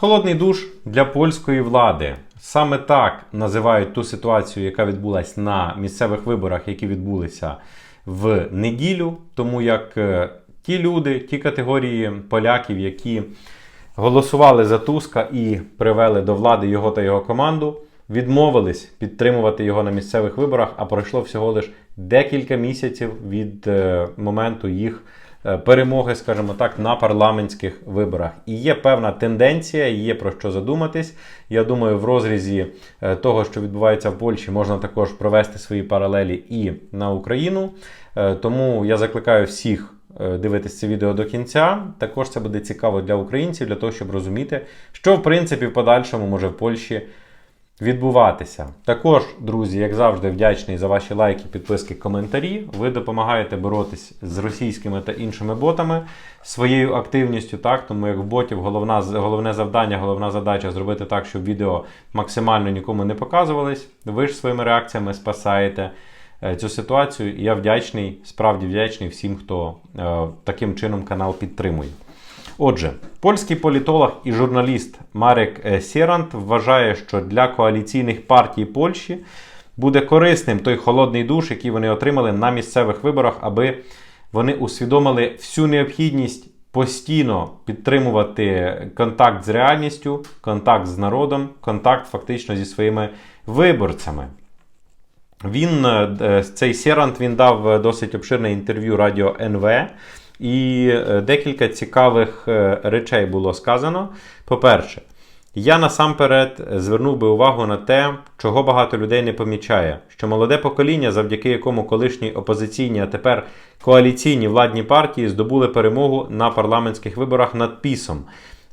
Холодний душ для польської влади. Саме так називають ту ситуацію, яка відбулася на місцевих виборах, які відбулися в неділю. Тому як е, ті люди, ті категорії поляків, які голосували за Туска і привели до влади його та його команду, відмовились підтримувати його на місцевих виборах, а пройшло всього лиш декілька місяців від е, моменту їх перемоги, скажімо так, на парламентських виборах. І є певна тенденція, є про що задуматись. Я думаю, в розрізі е, того, що відбувається в Польщі, можна також провести свої паралелі і на Україну. Е, Тому я закликаю всіх е, дивитись це відео до кінця. Також це буде цікаво для українців, для того, щоб розуміти, що в принципі в подальшому може в Польщі відбуватися. Також, друзі, як завжди, вдячний за ваші лайки, підписки, коментарі. Ви допомагаєте боротись з російськими та іншими ботами своєю активністю. Так, тому як в ботів головна, головне завдання, головна задача зробити так, щоб відео максимально нікому не показувались. Ви ж своїми реакціями спасаєте е, цю ситуацію. І я вдячний, справді вдячний всім, хто е, таким чином канал підтримує. Отже, польський політолог і журналіст Марек е, Сєрант вважає, що для коаліційних партій Польщі буде корисним той холодний душ, який вони отримали на місцевих виборах, аби вони усвідомили всю необхідність постійно підтримувати контакт з реальністю, контакт з народом, контакт фактично зі своїми виборцями. Він е, цей Сєрант він дав е, досить обширне інтерв'ю радіо НВ. І е, декілька цікавих е, речей було сказано. По-перше, я насамперед звернув би увагу на те, чого багато людей не помічає, що молоде покоління, завдяки якому колишні опозиційні, а тепер коаліційні владні партії здобули перемогу на парламентських виборах над пісом.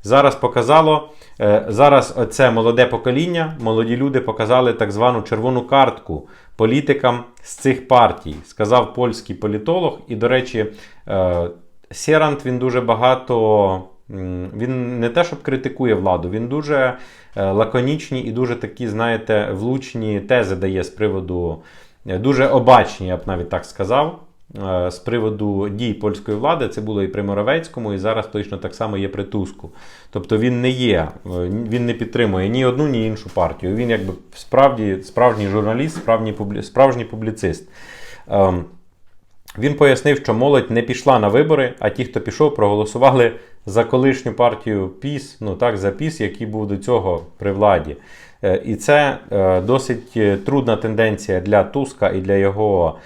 Зараз показало, е, зараз оце молоде покоління, молоді люди показали так звану червону картку політикам з цих партій, сказав польський політолог. І, до речі, е, Сєрант він дуже багато. Він не те, щоб критикує владу, він дуже е, лаконічні і дуже такі, знаєте, влучні тези дає з приводу, дуже обачні, я б навіть так сказав, з приводу дій польської влади. Це було і при Моровецькому, і зараз точно так само є при Туску. Тобто він не є, е, він не підтримує ні одну, ні іншу партію. Він якби справді справжній журналіст, справжній, справжній публіцист. Ем, він пояснив, що молодь не пішла на вибори, а ті, хто пішов, проголосували за колишню партію ПІС, ну так, за ПІС, який був до цього при владі. Е, І це е, досить е, трудна тенденція для Туска і для його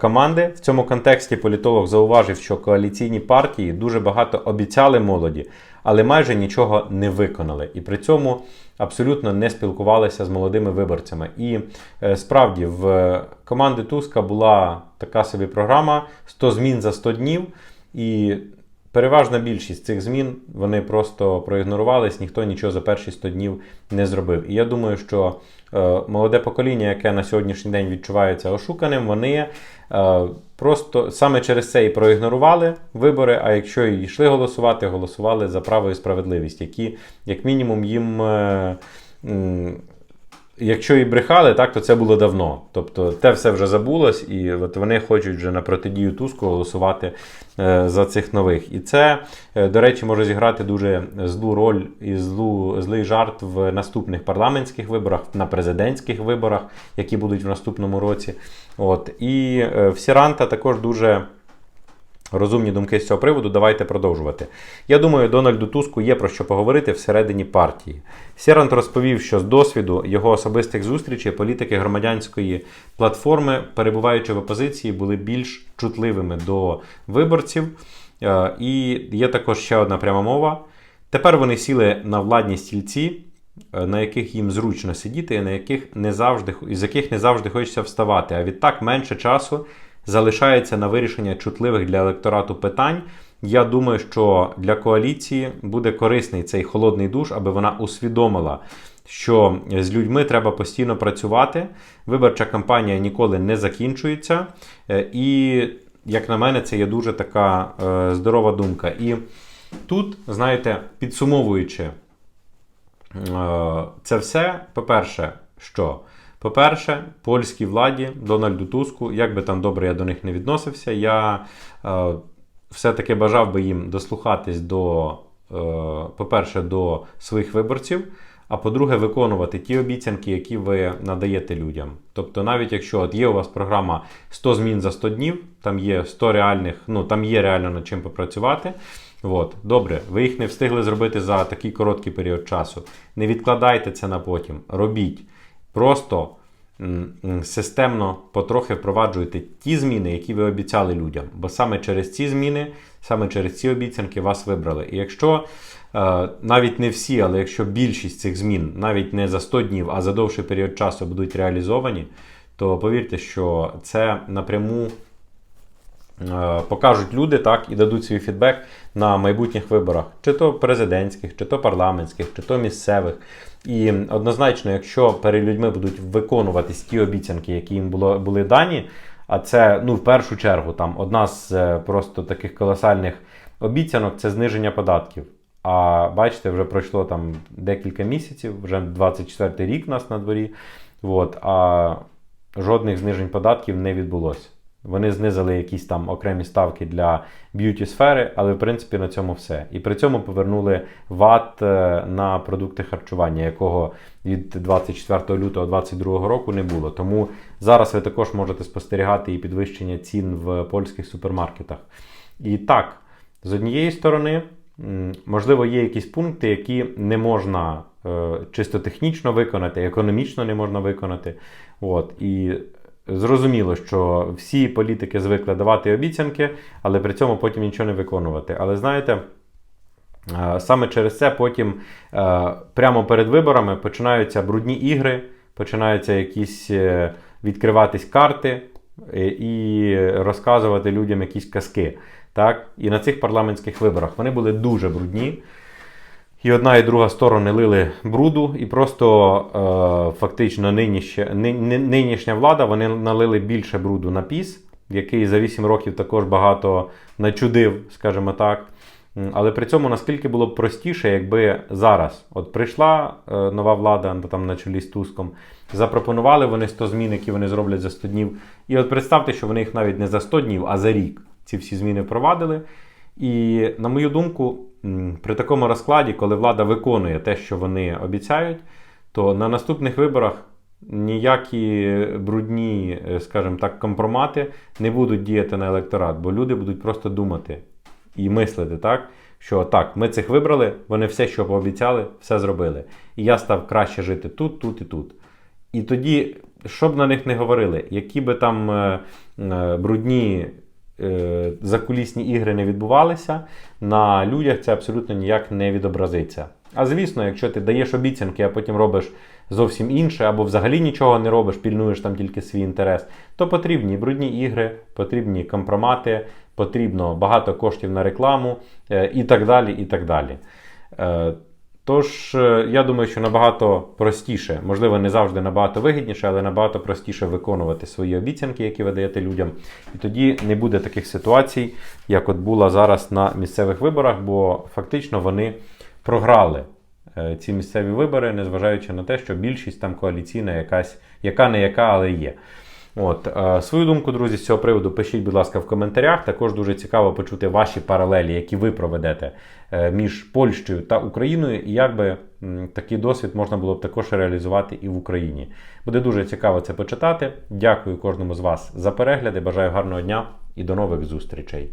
команди. В цьому контексті політолог зауважив, що коаліційні партії дуже багато обіцяли молоді, але майже нічого не виконали. І при цьому абсолютно не спілкувалися з молодими виборцями. І справді в команди Туска була така собі програма 100 змін за 100 днів. І переважна більшість цих змін вони просто проігнорувались, ніхто нічого за перші 100 днів не зробив. І я думаю, що е, молоде покоління, яке на сьогоднішній день відчувається ошуканим, вони е, просто саме через це і проігнорували вибори. А якщо і йшли голосувати, голосували за право і справедливість, які, як мінімум, їм. Е, Якщо і брехали, так то це було давно. Тобто те все вже забулось, і от вони хочуть вже на протидію Туску голосувати е, за цих нових. І це, е, до речі, може зіграти дуже злу роль і злу, злий жарт в наступних парламентських виборах, на президентських виборах, які будуть в наступному році. От. І е, в Сіранта також дуже. Розумні думки з цього приводу, давайте продовжувати. Я думаю, Дональду Туску є про що поговорити всередині партії. Сєрант розповів, що з досвіду його особистих зустрічей політики громадянської платформи, перебуваючи в опозиції, були більш чутливими до виборців. Е, І є також ще одна пряма мова. Тепер вони сіли на владні стільці, е, на яких їм зручно сидіти, і на яких не завжди, із яких не завжди хочеться вставати. А відтак менше часу залишається на вирішення чутливих для електорату питань. Я думаю, що для коаліції буде корисний цей холодний душ, аби вона усвідомила, що з людьми треба постійно працювати. Виборча кампанія ніколи не закінчується. Е, І, як на мене, це є дуже така е, здорова думка. І тут, знаєте, підсумовуючи е, це все, по-перше, що? По-перше, польській владі, Дональду Туску, як би там добре я до них не відносився, я е, все-таки бажав би їм дослухатись до е, по-перше, до своїх виборців. А по-друге, виконувати ті обіцянки, які ви надаєте людям. Тобто, навіть якщо от є у вас програма 100 змін за 100 днів, там є 100 реальних, ну там є реально над чим попрацювати. От, добре, ви їх не встигли зробити за такий короткий період часу. Не відкладайте це на потім. Робіть. Просто системно потрохи впроваджуйте ті зміни, які ви обіцяли людям. Бо саме через ці зміни, саме через ці обіцянки вас вибрали. І якщо е, навіть не всі, але якщо більшість цих змін навіть не за 100 днів, а за довший період часу будуть реалізовані, то повірте, що це напряму покажуть люди так і дадуть свій фідбек на майбутніх виборах, чи то президентських, чи то парламентських, чи то місцевих. І однозначно, якщо перед людьми будуть виконуватись ті обіцянки, які їм було, були дані, а це ну в першу чергу там одна з е, просто таких колосальних обіцянок це зниження податків. А бачите, вже пройшло там декілька місяців, вже 24 рік нас на дворі. От, а жодних знижень податків не відбулося. Вони знизили якісь там окремі ставки для б'юті сфери, але в принципі на цьому все. І при цьому повернули ВАТ е, на продукти харчування, якого від 24 лютого 2022 року не було. Тому зараз ви також можете спостерігати і підвищення цін в польських супермаркетах. І так, з однієї сторони, можливо, є якісь пункти, які не можна е, чисто технічно виконати, економічно не можна виконати. От, і Зрозуміло, що всі політики звикли давати обіцянки, але при цьому потім нічого не виконувати. Але знаєте, е, саме через це потім е, прямо перед виборами починаються брудні ігри, починаються якісь е, відкриватись карти і розказувати людям якісь казки. Так? І на цих парламентських виборах вони були дуже брудні. І одна і друга сторони лили бруду, і просто е, фактично нинішня, ни- ни- нинішня влада вони налили більше бруду на піс, який за 8 років також багато начудив, скажімо так. Але при цьому наскільки було б простіше, якби зараз от прийшла е, нова влада ну, там на чолі з Туском, запропонували вони 100 змін, які вони зроблять за 100 днів. І от представте, що вони їх навіть не за 100 днів, а за рік ці всі зміни впровадили. І на мою думку, при такому розкладі, коли влада виконує те, що вони обіцяють, то на наступних виборах ніякі брудні, е, скажімо так, компромати не будуть діяти на електорат, бо люди будуть просто думати і мислити, так, що так, ми цих вибрали, вони все, що пообіцяли, все зробили. І я став краще жити тут, тут і тут. І тоді, що б на них не говорили, які би там е, е, брудні закулісні ігри не відбувалися, на людях це абсолютно ніяк не відобразиться. А звісно, якщо ти даєш обіцянки, а потім робиш зовсім інше, або взагалі нічого не робиш, пільнуєш там тільки свій інтерес, то потрібні брудні ігри, потрібні компромати, потрібно багато коштів на рекламу е, і так далі. і так далі. Тож, е, я думаю, що набагато простіше, можливо, не завжди набагато вигідніше, але набагато простіше виконувати свої обіцянки, які ви даєте людям. І тоді не буде таких ситуацій, як от була зараз на місцевих виборах, бо фактично вони програли е, ці місцеві вибори, незважаючи на те, що більшість там коаліційна якась, яка не яка, але є. От, е, свою думку, друзі, з цього приводу пишіть, будь ласка, в коментарях. Також дуже цікаво почути ваші паралелі, які ви проведете е, між Польщею та Україною, і як би такий досвід можна було б також реалізувати і в Україні. Буде дуже цікаво це почитати. Дякую кожному з вас за перегляди. Бажаю гарного дня і до нових зустрічей.